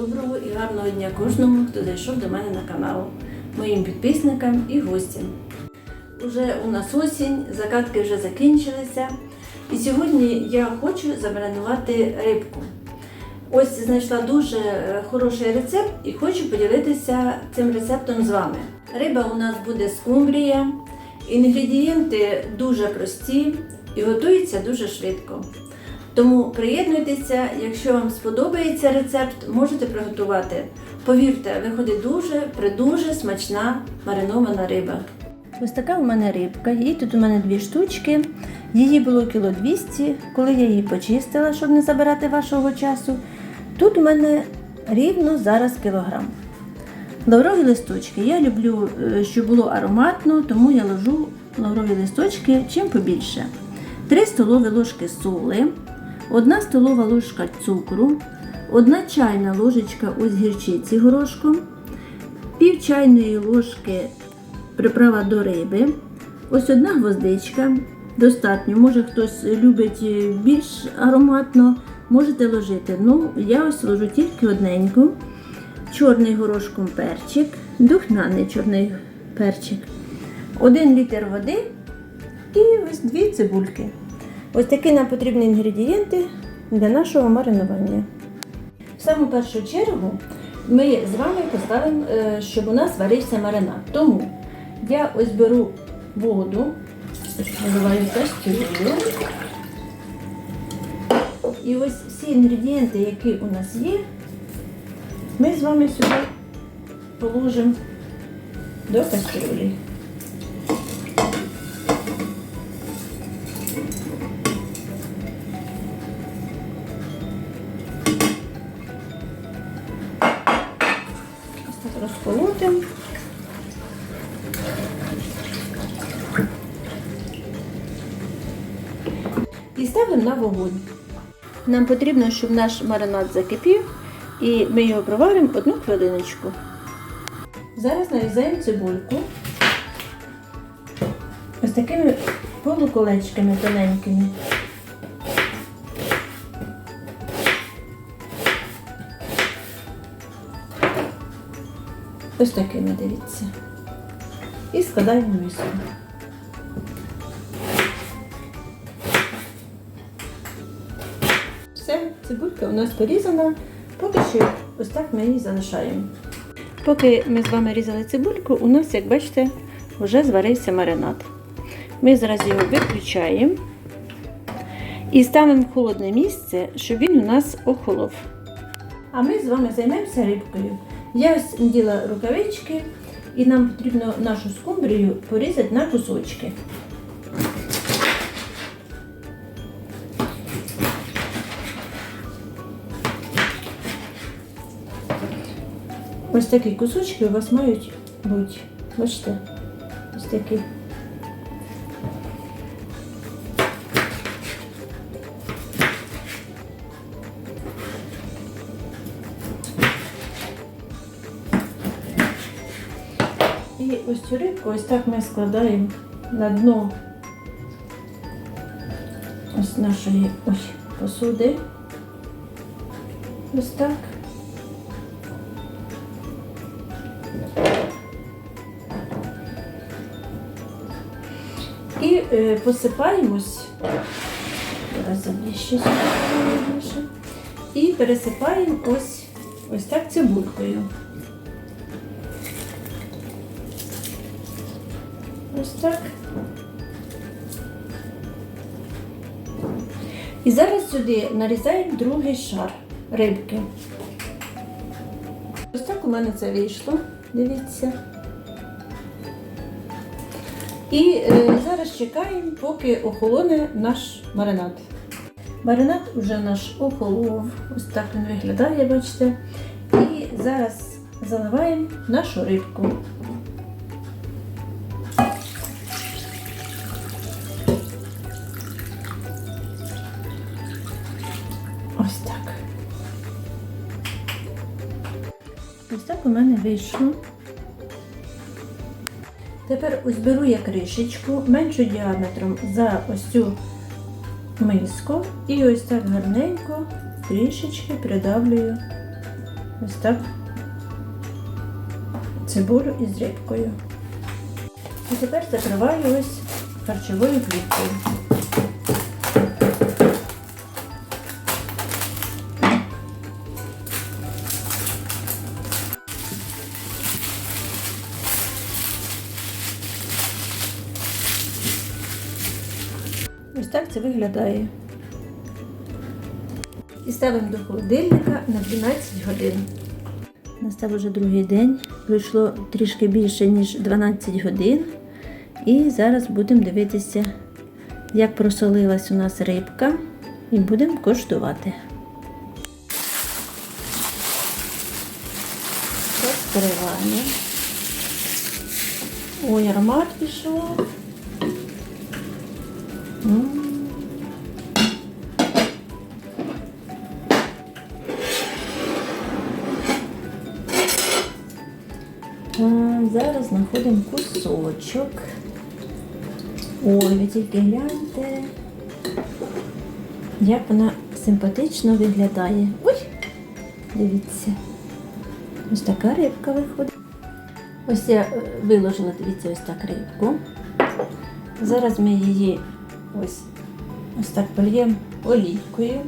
Доброго і гарного дня кожному, хто зайшов до мене на канал, моїм підписникам і гостям. Уже у нас осінь, закатки вже закінчилися. І сьогодні я хочу замаринувати рибку. Ось знайшла дуже е, хороший рецепт і хочу поділитися цим рецептом з вами. Риба у нас буде скумбрія, інгредієнти дуже прості і готуються дуже швидко. Тому приєднуйтеся, якщо вам сподобається рецепт, можете приготувати. Повірте, виходить дуже придуже смачна маринована риба. Ось така у мене рибка. Її тут у мене дві штучки. Її було кіло 200, коли я її почистила, щоб не забирати вашого часу. Тут у мене рівно зараз кілограм. Лаврові листочки. Я люблю, е, щоб було ароматно, тому я ложу лаврові листочки чим побільше. 3 столові ложки соли, 1 столова ложка цукру, 1 чайна ложечка ось гірчиці горошком, пів чайної ложки приправа до риби, ось одна гвоздичка. Достатньо. Може хтось любить е, більш ароматно, можете ложити. Ну, я ось ложу тільки одненьку. Чорний горошком перчик, духмяний чорний перчик, 1 літр води і ось дві цибульки. Ось такі нам потрібні інгредієнти для нашого маринування. В саму першу чергу ми з вами поставимо, е, щоб у нас варився маринад. Тому я ось беру воду, наливаю кастрюлю. І ось всі інгредієнти, які у нас є, ми з вами сюди положимо до кастрюлі. Розколотимо. І ставимо на вогонь. Нам потрібно, щоб наш маринад закипів, і ми його проваримо одну хвилиночку. Зараз нарізаємо цибульку ось такими полуколечками тоненькими. Ось такими, дивіться. І складаємо миску. Все, цибулька у нас порізана. Поки що ось так ми її залишаємо. Поки ми з вами різали цибульку, у нас, як бачите, вже зварився маринад. Ми зараз його виключаємо і ставимо в холодне місце, щоб він у нас охолов. А ми з вами займемося рибкою. Я ось рукавички, і нам потрібно нашу скумбрію порізати на кусочки. Ось такі кусочки у вас мають бути. Бачите? Ось такі. Ось цю рибку ось так ми складаємо на дно ось нашої ось посуди. Ось так. І е, посипаємось. Зараз видніше. І пересипаємо ось, ось так цибулькою. Ось так. І зараз сюди нарізаємо другий шар рибки. Ось так у мене це вийшло. Дивіться. І е, зараз чекаємо, поки охолоне наш маринад. Маринад вже наш охолов. Ось так він виглядає, бачите. І зараз заливаємо нашу рибку. Вийшло. Тепер ось беру я кришечку меншу діаметром за ось цю миску і ось так гарненько трішечки придавлюю Ось так. Цибулю із рибкою. І тепер закриваю ось харчовою плівкою. Ось так це виглядає. І ставимо до холодильника на 12 годин. Настав уже другий день. Пройшло трішки більше, ніж 12 годин. І зараз будемо дивитися, як просолилась у нас рибка. І будемо коштувати. Розкриваємо. Ой, аромат пішов. Зараз знаходимо кусочок. Ой, ви тільки гляньте, як вона симпатично виглядає. Ой, дивіться. Ось така рибка виходить. Ось я е, виложила, дивіться, ось так рибку. Зараз ми її ось, ось так польємо олійкою.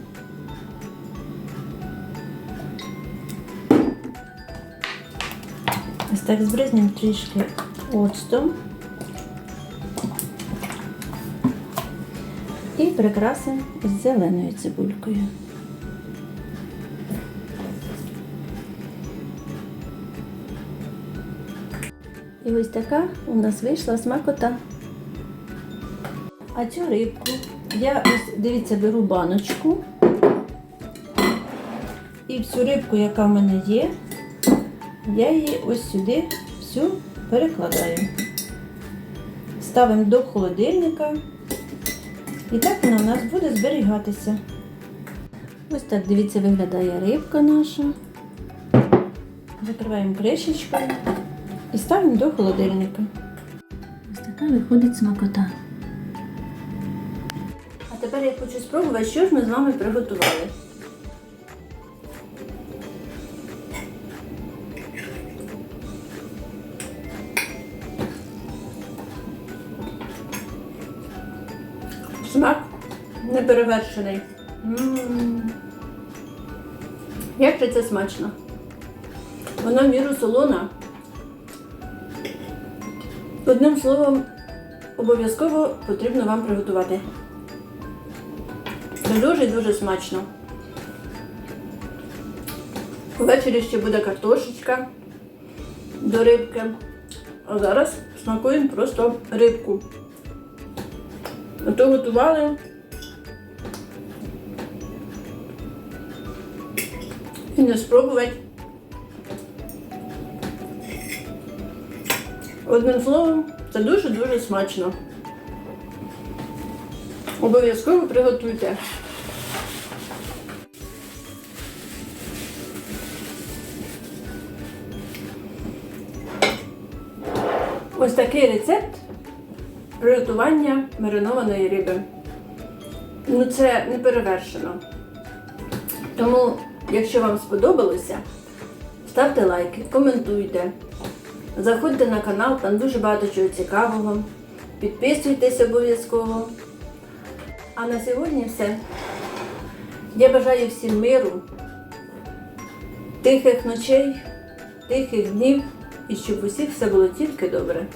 Ось так збризнемо трішки оцтом. І прикрасимо з зеленою цибулькою. І ось така у нас вийшла смакота. А цю рибку я ось, дивіться, беру баночку. І всю рибку, яка в мене є, я її ось сюди всю перекладаю. Ставимо до холодильника. І так вона в нас буде зберігатися. Ось так, дивіться, виглядає рибка наша. Закриваємо кришечкою і ставимо до холодильника. Ось така виходить смакота. А тепер я хочу спробувати, що ж ми з вами приготували. Смак неперевершений. М. Як же це смачно? Вона в міру солона. Одним словом, обов'язково потрібно вам приготувати. Це дуже-дуже смачно. Ввечері ще буде картошечка до рибки. А зараз смакуємо просто рибку. А то готували. І не спробувати. Одним словом, це дуже-дуже смачно. Обов'язково приготуйте. Ось такий рецепт приготування маринованої риби. Ну це не перевершено. Тому, якщо вам сподобалося, ставте лайки, коментуйте. Заходьте на канал, там дуже багато чого цікавого. Підписуйтесь обов'язково. А на сьогодні все. Я бажаю всім миру, тихих ночей, тихих днів і щоб усіх все було тільки добре.